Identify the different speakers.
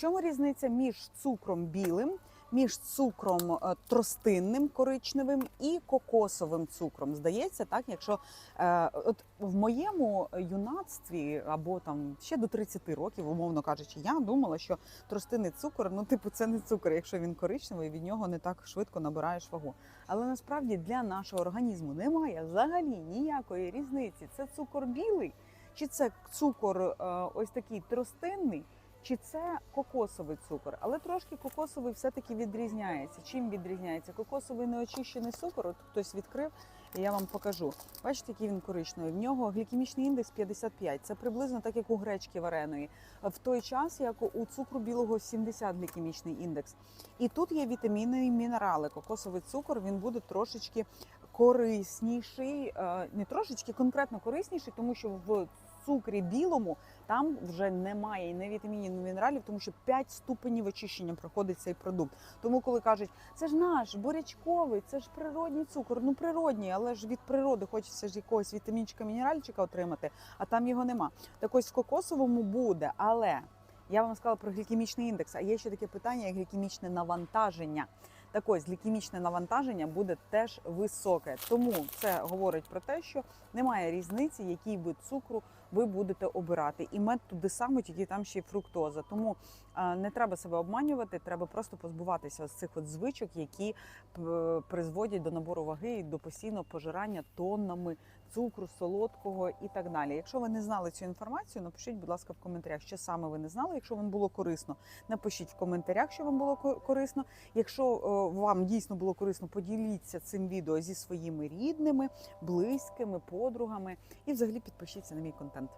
Speaker 1: чому різниця між цукром білим, між цукром е, тростинним коричневим і кокосовим цукром? Здається, так, якщо е, от в моєму юнацтві або там ще до 30 років, умовно кажучи, я думала, що тростинний цукор, ну типу, це не цукор, якщо він коричневий, від нього не так швидко набираєш вагу. Але насправді для нашого організму немає взагалі ніякої різниці. Це цукор білий, чи це цукор е, ось такий тростинний, чи це кокосовий цукор. Але трошки кокосовий все-таки відрізняється. Чим відрізняється? Кокосовий неочищений цукор, от хтось відкрив, і я вам покажу. Бачите, який він коричневий. В нього глікемічний індекс 55. Це приблизно так, як у гречки вареної. В той час, як у цукру білого 70 глікемічний індекс. І тут є вітаміни і мінерали. Кокосовий цукор він буде трошечки корисніший, е, не трошечки конкретно корисніший, тому що в цукрі білому там вже немає ні вітамінів, ні мінералів, тому що 5 ступенів очищення проходить цей продукт. Тому, коли кажуть, це ж наш бурячковий, це ж природній цукор. Ну природній, але ж від природи хочеться ж якогось вітамінчика, мінеральчика отримати, а там його нема. Так ось в кокосовому буде, але я вам сказала про глікемічний індекс. А є ще таке питання, як глікемічне навантаження. Так ось глікемічне навантаження буде теж високе. Тому це говорить про те, що немає різниці, який вид цукру ви будете обирати. І мед туди саме, тільки там ще й фруктоза. Тому е, не треба себе обманювати, треба просто позбуватися з цих от звичок, які п- призводять до набору ваги і до постійного пожирання тоннами цукру, солодкого і так далі. Якщо ви не знали цю інформацію, напишіть, будь ласка, в коментарях, що саме ви не знали. Якщо вам було корисно, напишіть в коментарях, що вам було корисно. Якщо е, вам дійсно було корисно, поділіться цим відео зі своїми рідними, близькими, подругами і взагалі підпишіться на мій контент.